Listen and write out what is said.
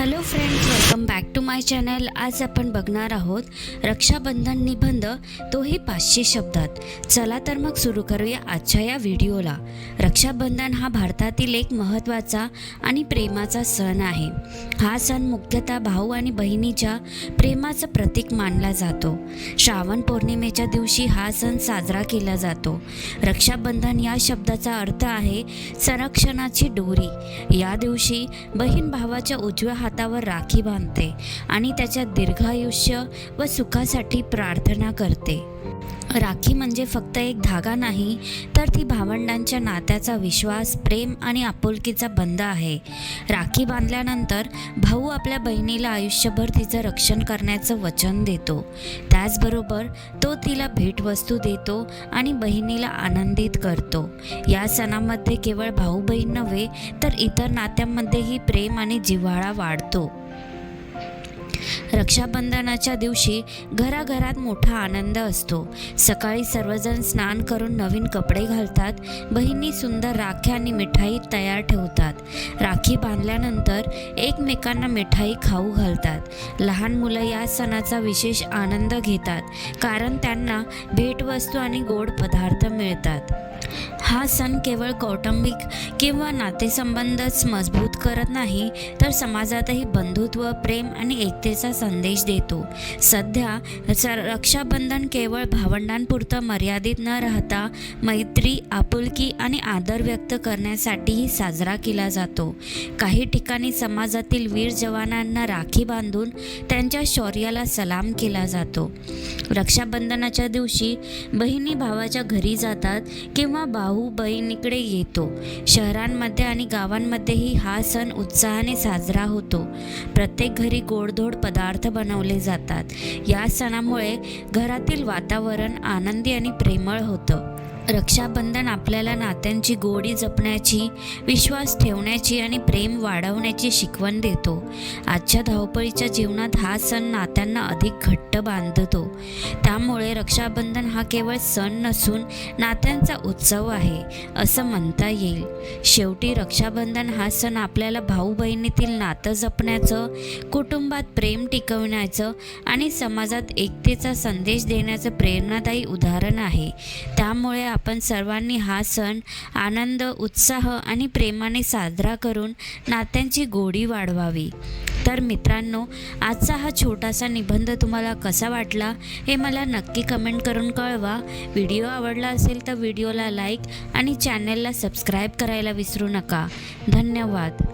Hello friends welcome back to my channel आज आपण बघणार आहोत रक्षाबंधन निबंध तोही पाचशे शब्दात. चला तर मग सुरू करूया आजच्या या व्हिडिओला. रक्षाबंधन हा भारतातील एक महत्त्वाचा आणि प्रेमाचा सण आहे. हा सण मुख्यतः भाऊ आणि बहिणीच्या प्रेमाचं प्रतीक मानला जातो. श्रावण पौर्णिमेच्या दिवशी हा सण साजरा केला जातो. रक्षाबंधन या शब्दाचा अर्थ आहे संरक्षणाची डोरी. या दिवशी बहीण भावाच्या उजव्या हातावर राखी बांधते आणि त्याच्या दीर्घायुष्य व सुखासाठी प्रार्थना करते. राखी म्हणजे फक्त एक धागा नाही तर ती भावंडांच्या नात्याचा विश्वास प्रेम आणि आपुलकीचा बंध आहे. राखी बांधल्यानंतर भाऊ आपल्या बहिणीला आयुष्यभर तिचं रक्षण करण्याचं वचन देतो. त्याचबरोबर तो तिला भेटवस्तू देतो आणि बहिणीला आनंदित करतो. या सणामध्ये केवळ भाऊ बहीण नव्हे तर इतर नात्यांमध्येही प्रेम आणि जिव्हाळा वाढतो. रक्षाबंधनाच्या दिवशी घराघरात मोठा आनंद असतो. सकाळी सर्वजण स्नान करून नवीन कपडे घालतात. बहिणी सुंदर राख्या आणि मिठाई तयार ठेवतात. राखी बांधल्यानंतर एकमेकांना मिठाई खाऊ घालतात. लहान मुलं या सणाचा विशेष आनंद घेतात कारण त्यांना भेटवस्तू आणि गोड पदार्थ मिळतात. हा सण केवळ कौटुंबिक किंवा नातेसंबंधच मजबूत करत नाही तर समाजातही बंधुत्व प्रेम आणि एकतेचा संदेश देतो. सध्या रक्षाबंधन केवळ भावंडांपुरतं मर्यादित न राहता मैत्री आपुलकी आणि आदर व्यक्त करण्यासाठीही साजरा केला जातो. काही ठिकाणी समाजातील वीर जवानांना राखी बांधून त्यांच्या शौर्याला सलाम केला जातो. रक्षाबंधनाच्या दिवशी बहिणी भावाच्या घरी जातात किंवा किंवा भाऊ बहिणीकडे येतो शहरांमध्ये आणि गावांमध्येही हा सण उत्साहाने साजरा होतो. प्रत्येक घरी गोडधोड पदार्थ बनवले जातात. या सणामुळे घरातील वातावरण आनंदी आणि प्रेमळ होतं. रक्षाबंधन आपल्याला नात्यांची गोडी जपण्याची विश्वास ठेवण्याची आणि प्रेम वाढवण्याची शिकवण देतो. आजच्या धावपळीच्या जीवनात हा सण नात्यांना अधिक घट्ट बांधतो. त्यामुळे रक्षाबंधन हा केवळ सण नसून नात्यांचा उत्सव आहे असं म्हणता येईल. शेवटी रक्षाबंधन हा सण आपल्याला भाऊ बहिणीतील नातं जपण्याचं कुटुंबात प्रेम टिकवण्याचं आणि समाजात एकतेचा संदेश देण्याचं प्रेरणादायी उदाहरण आहे. त्यामुळे आपण सर्वांनी हा सण आनंद उत्साह आणि प्रेमाने साजरा करून नात्यांची गोडी वाढवावी. तर मित्रांनो आजचा हा छोटासा निबंध तुम्हाला कसा वाटला हे मला नक्की कमेंट करून कळवा. व्हिडिओ आवडला असेल तर व्हिडिओला लाईक आणि चॅनलला सबस्क्राईब करायला विसरू नका. धन्यवाद.